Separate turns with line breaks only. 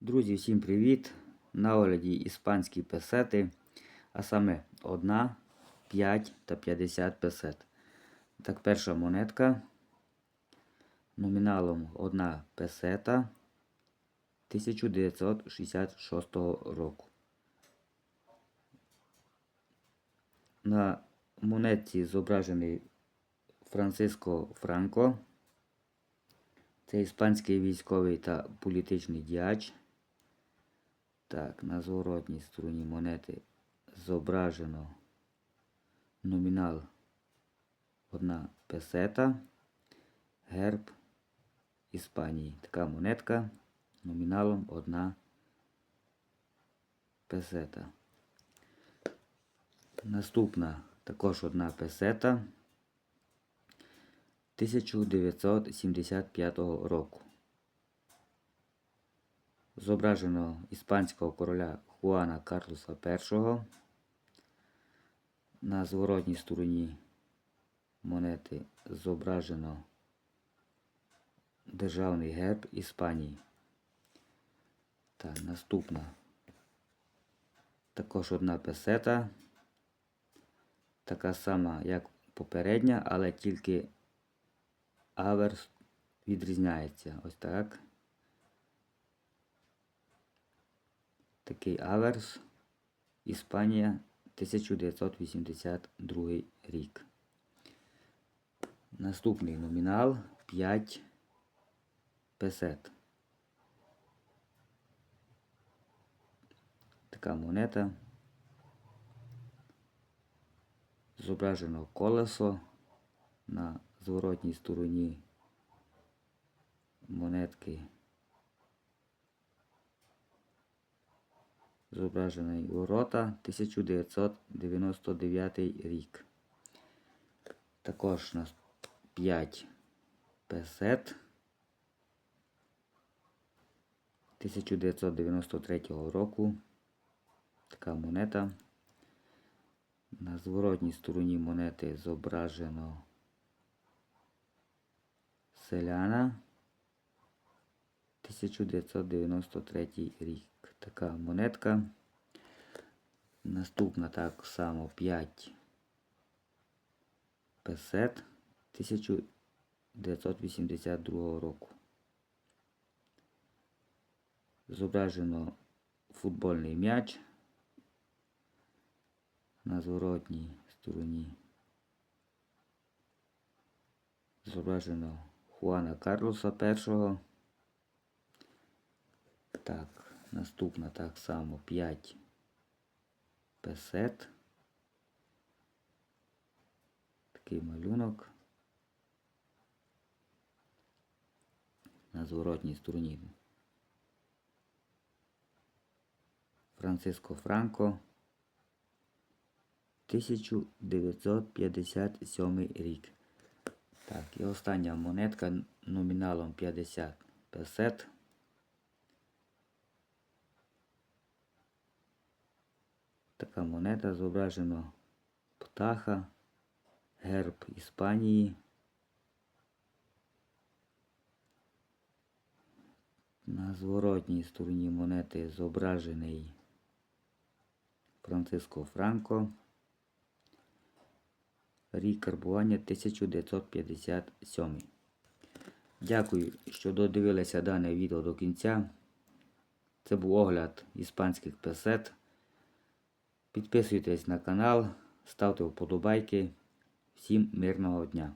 Друзі, всім привіт! На огляді іспанські песети, а саме 1, 5 та 50 песет. Так, перша монетка номіналом 1 песета 1966 року. На монетці зображений Франциско Франко. Це іспанський військовий та політичний діяч. Так, на зворотній стороні монети зображено номінал 1 песета, герб Іспанії. Така монетка номіналом 1 песета. Наступна також одна песета 1975 року. Зображено іспанського короля Хуана Карлоса І. На зворотній стороні монети зображено державний герб Іспанії. Так, наступна також одна песета. Така сама, як попередня, але тільки аверс відрізняється. Ось так. Такий аверс. Іспанія 1982 рік. Наступний номінал 5 песет. Така монета. Зображено колесо на зворотній стороні монетки. Зображений ворота 1999 рік. Також у нас 5 песет 1993 року. Така монета. На зворотній стороні монети зображено селяна 1993 рік. Така монетка. Наступна так само 5 песет 1982 року. Зображено футбольний м'яч на зворотній стороні. Зображено Хуана Карлоса І. Так, наступна так само 5 песет. Такий малюнок. На зворотній стороні. Франциско Франко. 1957 рік. Так, і остання монетка номіналом 50 песет. Така монета зображено птаха, герб Іспанії. На зворотній стороні монети зображений Франциско Франко. Рік карбування 1957. Дякую, що додивилися дане відео до кінця. Це був огляд іспанських песет. Підписуйтесь на канал, ставте вподобайки. Всім мирного дня!